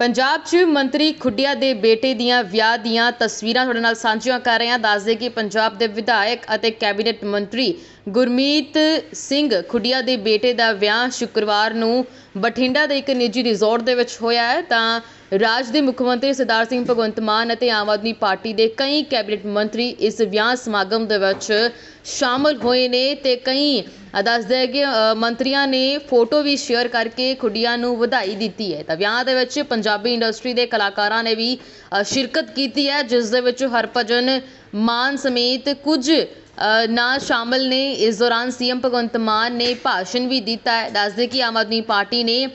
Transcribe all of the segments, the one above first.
ਪੰਜਾਬ 'ਚ ਮੰਤਰੀ ਖੁੱਡੀਆ ਦੇ ਬੇਟੇ ਦੀਆਂ ਵਿਆਹ ਦੀਆਂ ਤਸਵੀਰਾਂ ਤੁਹਾਡੇ ਨਾਲ ਸਾਂਝੀਆਂ ਕਰ ਰਹੇ ਹਾਂ। ਦੱਸਦੇ ਕਿ ਪੰਜਾਬ ਦੇ ਵਿਧਾਇਕ ਅਤੇ ਕੈਬਨਿਟ ਮੰਤਰੀ ਗੁਰਮੀਤ ਸਿੰਘ ਖੁੱਡੀਆ ਦੇ ਬੇਟੇ ਦਾ ਵਿਆਹ ਸ਼ੁੱਕਰਵਾਰ ਨੂੰ ਬਠਿੰਡਾ ਦੇ ਇੱਕ ਨਿੱਜੀ ਰਿਜ਼ੋਰਟ ਦੇ ਵਿੱਚ ਹੋਇਆ ਹੈ। ਤਾਂ ਰਾਜ ਦੇ ਮੁੱਖ ਮੰਤਰੀ ਸਰਦਾਰ ਸਿੰਘ ਭਗਵੰਤ ਮਾਨ ਅਤੇ ਆਮ ਆਦਮੀ ਪਾਰਟੀ ਦੇ ਕਈ ਕੈਬਨਿਟ ਮੰਤਰੀ ਇਸ ਵਿਆਹ ਸਮਾਗਮ ਦੇ ਵਿੱਚ ਸ਼ਾਮਲ ਹੋਏ ਨੇ ਤੇ ਕਈ ਦੱਸਦੇ ਹੈ ਕਿ ਮੰਤਰੀਆਂ ਨੇ ਫੋਟੋ ਵੀ ਸ਼ੇਅਰ ਕਰਕੇ ਖੁੱਡੀਆਂ ਨੂੰ ਵਧਾਈ ਦਿੱਤੀ ਹੈ। ਤਾਂ ਵਿਆਹ ਦੇ ਵਿੱਚ ਪੰਜਾਬੀ ਇੰਡਸਟਰੀ ਦੇ ਕਲਾਕਾਰਾਂ ਨੇ ਵੀ ਸ਼ਿਰਕਤ ਕੀਤੀ ਹੈ ਜਿਸ ਦੇ ਵਿੱਚ ਹਰਭਜਨ ਮਾਨ ਸਮੇਤ ਕੁਝ ਅ, ਨਾਂ ਸ਼ਾਮਲ ਨੇ। ਇਸ ਦੌਰਾਨ ਸੀਐਮ ਭਗਵੰਤ ਮਾਨ ਨੇ ਭਾਸ਼ਣ ਵੀ ਦਿੱਤਾ ਹੈ। ਦੱਸਦੇ ਕਿ ਆਮ ਆਦਮੀ ਪਾਰਟੀ ਨੇ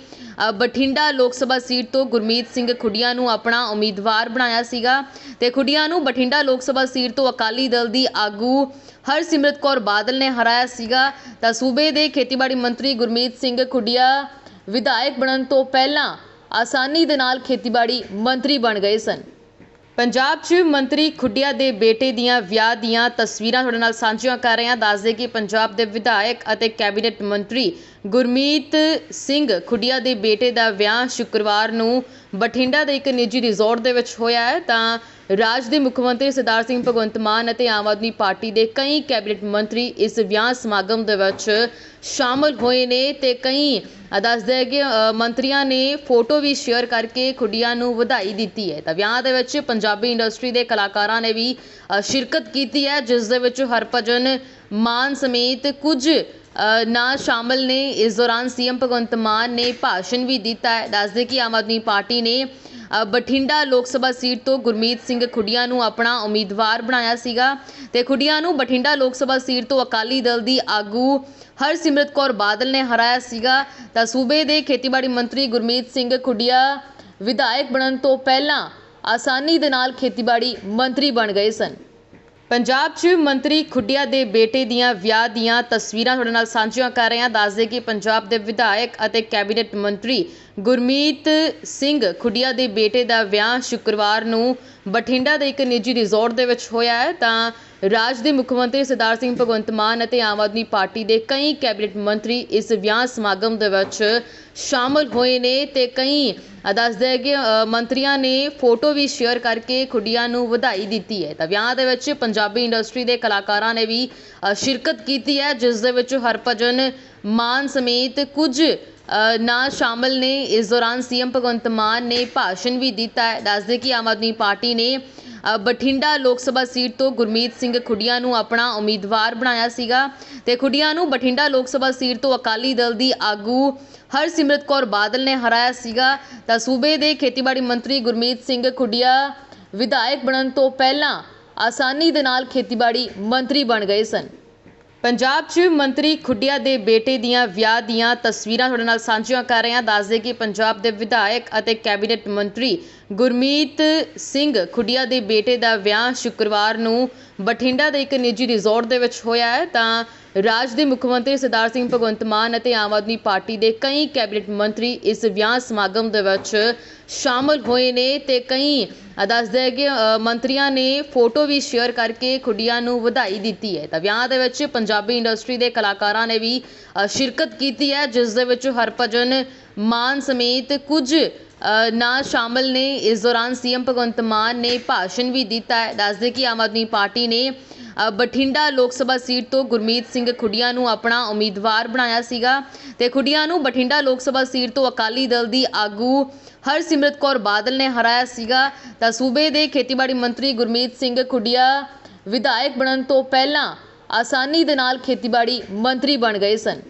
ਬਠਿੰਡਾ ਲੋਕ ਸਭਾ ਸੀਟ ਤੋਂ ਗੁਰਮੀਤ ਸਿੰਘ ਖੁੱਡੀਆਂ ਨੂੰ ਆਪਣਾ ਉਮੀਦਵਾਰ ਬਣਾਇਆ ਸੀਗਾ। ਤੇ ਖੁੱਡੀਆਂ ਨੂੰ ਬਠਿੰਡਾ ਲੋਕ ਸਭਾ ਸੀਟ ਤੋਂ ਅਕਾਲੀ ਦਲ ਦੀ ਆਗੂ ਹਰਸਿਮਰਤ ਕੌਰ ਬਾਦਲ ਨੇ ਹਰਾਇਆ ਸੀਗਾ। ਤਾਂ ਸੂਬੇ ਦੇ ਖੇਤੀਬਾੜੀ ਮੰਤਰੀ ਗੁਰਮੀਤ ਸਿੰਘ ਖੁੱਡੀਆਂ ਵਿਧਾਇਕ ਬਣਨ ਤੋਂ ਪਹਿਲਾਂ ਆਸਾਨੀ ਦੇ ਨਾਲ ਖੇਤੀਬਾੜੀ ਮੰਤਰੀ ਬਣ ਗਏ ਸਨ। ਪੰਜਾਬ 'ਚ ਮੰਤਰੀ ਖੁੱਡੀਆਂ ਦੇ ਬੇਟੇ ਦੀਆਂ ਵਿਆਹ ਦੀਆਂ ਤਸਵੀਰਾਂ ਤੁਹਾਡੇ ਨਾਲ ਸਾਂਝੀਆਂ ਕਰ ਰਹੇ ਹਾਂ। ਦੱਸਦੇ ਕਿ ਪੰਜਾਬ ਦੇ ਵਿਧਾਇਕ ਅਤੇ ਕੈਬਨਿਟ ਮੰਤਰੀ ਗੁਰਮੀਤ ਸਿੰਘ ਖੁੱਡੀਆਂ ਦੇ ਬੇਟੇ ਦਾ ਵਿਆਹ ਸ਼ੁੱਕਰਵਾਰ ਨੂੰ ਬਠਿੰਡਾ ਦੇ ਇੱਕ ਨਿੱਜੀ ਰਿਜ਼ੋਰਟ ਦੇ ਵਿੱਚ ਹੋਇਆ ਹੈ। ਤਾਂ ਰਾਜ ਦੇ ਮੁੱਖ ਮੰਤਰੀ ਸਰਦਾਰ ਸਿੰਘ ਭਗਵੰਤ ਮਾਨ ਅਤੇ ਆਮ ਆਦਮੀ ਪਾਰਟੀ ਦੇ ਕਈ ਕੈਬਨਿਟ ਮੰਤਰੀ ਇਸ ਵਿਆਹ ਸਮਾਗਮ ਦੇ ਵਿੱਚ ਸ਼ਾਮਲ ਹੋਏ ਨੇ ਤੇ ਕਈ ਦੱਸਦੇ ਹੈ ਕਿ ਮੰਤਰੀਆਂ ਨੇ ਫੋਟੋ ਵੀ ਸ਼ੇਅਰ ਕਰਕੇ ਖੁੱਡੀਆਂ ਨੂੰ ਵਧਾਈ ਦਿੱਤੀ ਹੈ। ਤਾਂ ਵਿਆਹ ਦੇ ਵਿੱਚ ਪੰਜਾਬੀ ਇੰਡਸਟਰੀ ਦੇ ਕਲਾਕਾਰਾਂ ਨੇ ਵੀ ਸ਼ਿਰਕਤ ਕੀਤੀ ਹੈ ਜਿਸ ਦੇ ਵਿੱਚ ਹਰਭਜਨ ਮਾਨ ਸਮੇਤ ਕੁਝ ਅ, ਨਾਂ ਸ਼ਾਮਲ ਨੇ। ਇਸ ਦੌਰਾਨ ਸੀਐਮ ਭਗਵੰਤ ਮਾਨ ਨੇ ਭਾਸ਼ਣ ਵੀ ਦਿੱਤਾ ਹੈ। ਦੱਸਦੇ ਕਿ ਆਮ ਆਦਮੀ ਪਾਰਟੀ ਨੇ ਬਠਿੰਡਾ ਲੋਕ ਸਭਾ ਸੀਟ ਤੋਂ ਗੁਰਮੀਤ ਸਿੰਘ ਖੁੱਡੀਆਂ ਨੂੰ ਆਪਣਾ ਉਮੀਦਵਾਰ ਬਣਾਇਆ ਸੀਗਾ। ਤੇ ਖੁੱਡੀਆਂ ਨੂੰ ਬਠਿੰਡਾ ਲੋਕ ਸਭਾ ਸੀਟ ਤੋਂ ਅਕਾਲੀ ਦਲ ਦੀ ਆਗੂ ਹਰਸਿਮਰਤ ਕੌਰ ਬਾਦਲ ਨੇ ਹਰਾਇਆ ਸੀਗਾ। ਤਾਂ ਸੂਬੇ ਦੇ ਖੇਤੀਬਾੜੀ ਮੰਤਰੀ ਗੁਰਮੀਤ ਸਿੰਘ ਖੁੱਡੀਆਂ ਵਿਧਾਇਕ ਬਣਨ ਤੋਂ ਪਹਿਲਾਂ ਆਸਾਨੀ ਦੇ ਨਾਲ ਖੇਤੀਬਾੜੀ ਮੰਤਰੀ ਬਣ ਗਏ ਸਨ। ਪੰਜਾਬ 'ਚ ਮੰਤਰੀ ਖੁੱਡੀਆ ਦੇ ਬੇਟੇ ਦੀਆਂ ਵਿਆਹ ਦੀਆਂ ਤਸਵੀਰਾਂ ਤੁਹਾਡੇ ਨਾਲ ਸਾਂਝੀਆਂ ਕਰ ਰਹੇ ਹਾਂ। ਦੱਸਦੇ ਕਿ ਪੰਜਾਬ ਦੇ ਵਿਧਾਇਕ ਅਤੇ ਕੈਬਨਿਟ ਮੰਤਰੀ ਗੁਰਮੀਤ ਸਿੰਘ ਖੁੱਡੀਆ ਦੇ ਬੇਟੇ ਦਾ ਵਿਆਹ ਸ਼ੁੱਕਰਵਾਰ ਨੂੰ ਬਠਿੰਡਾ ਦੇ ਇੱਕ ਨਿੱਜੀ ਰਿਜ਼ੋਰਟ ਦੇ ਵਿੱਚ ਹੋਇਆ ਹੈ। ਤਾਂ ਰਾਜ ਦੇ ਮੁੱਖ ਮੰਤਰੀ ਸਰਦਾਰ ਸਿੰਘ ਭਗਵੰਤ ਮਾਨ ਅਤੇ ਆਮ ਆਦਮੀ ਪਾਰਟੀ ਦੇ ਕਈ ਕੈਬਨਿਟ ਮੰਤਰੀ ਇਸ ਵਿਆਹ ਸਮਾਗਮ ਦੇ ਵਿੱਚ ਸ਼ਾਮਲ ਹੋਏ ਨੇ ਤੇ ਕਈ ਦੱਸਦੇ ਹੈ ਕਿ ਮੰਤਰੀਆਂ ਨੇ ਫੋਟੋ ਵੀ ਸ਼ੇਅਰ ਕਰਕੇ ਖੁੱਡੀਆਂ ਨੂੰ ਵਧਾਈ ਦਿੱਤੀ ਹੈ। ਤਾਂ ਵਿਆਹ ਦੇ ਵਿੱਚ ਪੰਜਾਬੀ ਇੰਡਸਟਰੀ ਦੇ ਕਲਾਕਾਰਾਂ ਨੇ ਵੀ ਸ਼ਿਰਕਤ ਕੀਤੀ ਹੈ ਜਿਸ ਦੇ ਵਿੱਚ ਹਰਭਜਨ ਮਾਨ ਸਮੇਤ ਕੁਝ ਅ, ਨਾਂ ਸ਼ਾਮਲ ਨੇ। ਇਸ ਦੌਰਾਨ ਸੀਐਮ ਭਗਵੰਤ ਮਾਨ ਨੇ ਭਾਸ਼ਣ ਵੀ ਦਿੱਤਾ ਹੈ। ਦੱਸਦੇ ਕਿ ਆਮ ਆਦਮੀ ਪਾਰਟੀ ਨੇ ਬਠਿੰਡਾ ਲੋਕ ਸਭਾ ਸੀਟ ਤੋਂ ਗੁਰਮੀਤ ਸਿੰਘ ਖੁੱਡੀਆਂ ਨੂੰ ਆਪਣਾ ਉਮੀਦਵਾਰ ਬਣਾਇਆ ਸੀਗਾ। ਤੇ ਖੁੱਡੀਆਂ ਨੂੰ ਬਠਿੰਡਾ ਲੋਕ ਸਭਾ ਸੀਟ ਤੋਂ ਅਕਾਲੀ ਦਲ ਦੀ ਆਗੂ ਹਰਸਿਮਰਤ ਕੌਰ ਬਾਦਲ ਨੇ ਹਰਾਇਆ ਸੀਗਾ। ਤਾਂ ਸੂਬੇ ਦੇ ਖੇਤੀਬਾੜੀ ਮੰਤਰੀ ਗੁਰਮੀਤ ਸਿੰਘ ਖੁੱਡੀਆ ਵਿਧਾਇਕ ਬਣਨ ਤੋਂ ਪਹਿਲਾਂ ਆਸਾਨੀ ਦੇ ਨਾਲ ਖੇਤੀਬਾੜੀ ਮੰਤਰੀ ਬਣ ਗਏ ਸਨ। ਪੰਜਾਬ 'ਚ ਮੰਤਰੀ ਖੁੱਡੀਆ ਦੇ ਬੇਟੇ ਦੀਆਂ ਵਿਆਹ ਦੀਆਂ ਤਸਵੀਰਾਂ ਤੁਹਾਡੇ ਨਾਲ ਸਾਂਝੀਆਂ ਕਰ ਰਹੇ ਹਾਂ। ਦੱਸਦੇ ਕਿ ਪੰਜਾਬ ਦੇ ਵਿਧਾਇਕ ਅਤੇ ਕੈਬਨਿਟ ਮੰਤਰੀ ਗੁਰਮੀਤ ਸਿੰਘ ਖੁੱਡੀਆ ਦੇ ਬੇਟੇ ਦਾ ਵਿਆਹ ਸ਼ੁੱਕਰਵਾਰ ਨੂੰ ਬਠਿੰਡਾ ਦੇ ਇੱਕ ਨਿੱਜੀ ਰਿਜ਼ੋਰਟ ਦੇ ਵਿੱਚ ਹੋਇਆ ਹੈ। ਤਾਂ ਰਾਜ ਦੇ ਮੁੱਖ ਮੰਤਰੀ ਸਰਦਾਰ ਸਿੰਘ ਭਗਵੰਤ ਮਾਨ ਅਤੇ ਆਮ ਆਦਮੀ ਪਾਰਟੀ ਦੇ ਕਈ ਕੈਬਨਿਟ ਮੰਤਰੀ ਇਸ ਵਿਆਹ ਸਮਾਗਮ ਦੇ ਵਿੱਚ ਸ਼ਾਮਲ ਹੋਏ ਨੇ ਅਤੇ ਕਈ ਦੱਸਦੇ ਹੈ ਕਿ ਮੰਤਰੀਆਂ ਨੇ ਫੋਟੋ ਵੀ ਸ਼ੇਅਰ ਕਰਕੇ ਖੁੱਡੀਆਂ ਨੂੰ ਵਧਾਈ ਦਿੱਤੀ ਹੈ। ਤਾਂ ਵਿਆਹ ਦੇ ਵਿੱਚ ਪੰਜਾਬੀ ਇੰਡਸਟਰੀ ਦੇ ਕਲਾਕਾਰਾਂ ਨੇ ਵੀ ਸ਼ਿਰਕਤ ਕੀਤੀ ਹੈ ਜਿਸ ਦੇ ਵਿੱਚ ਹਰਭਜਨ ਮਾਨ ਸਮੇਤ ਕੁਝ ਅ, ਨਾਂ ਸ਼ਾਮਲ ਨੇ। ਇਸ ਦੌਰਾਨ ਸੀਐਮ ਭਗਵੰਤ ਮਾਨ ਨੇ ਭਾਸ਼ਣ ਵੀ ਦਿੱਤਾ ਹੈ। ਦੱਸਦੇ ਕਿ ਆਮ ਆਦਮੀ ਪਾਰਟੀ ਨੇ ਬਠਿੰਡਾ ਲੋਕ ਸਭਾ ਸੀਟ ਤੋਂ ਗੁਰਮੀਤ ਸਿੰਘ ਖੁੱਡੀਆਂ ਨੂੰ ਆਪਣਾ ਉਮੀਦਵਾਰ ਬਣਾਇਆ ਸੀਗਾ। ਤੇ ਖੁੱਡੀਆਂ ਨੂੰ ਬਠਿੰਡਾ ਲੋਕ ਸਭਾ ਸੀਟ ਤੋਂ ਅਕਾਲੀ ਦਲ ਦੀ ਆਗੂ ਹਰਸਿਮਰਤ ਕੌਰ ਬਾਦਲ ਨੇ ਹਰਾਇਆ ਸੀਗਾ। ਤਾਂ ਸੂਬੇ ਦੇ ਖੇਤੀਬਾੜੀ ਮੰਤਰੀ ਗੁਰਮੀਤ ਸਿੰਘ ਖੁੱਡੀਆ ਵਿਧਾਇਕ ਬਣਨ ਤੋਂ ਪਹਿਲਾਂ ਆਸਾਨੀ ਦੇ ਨਾਲ ਖੇਤੀਬਾੜੀ ਮੰਤਰੀ ਬਣ ਗਏ ਸਨ।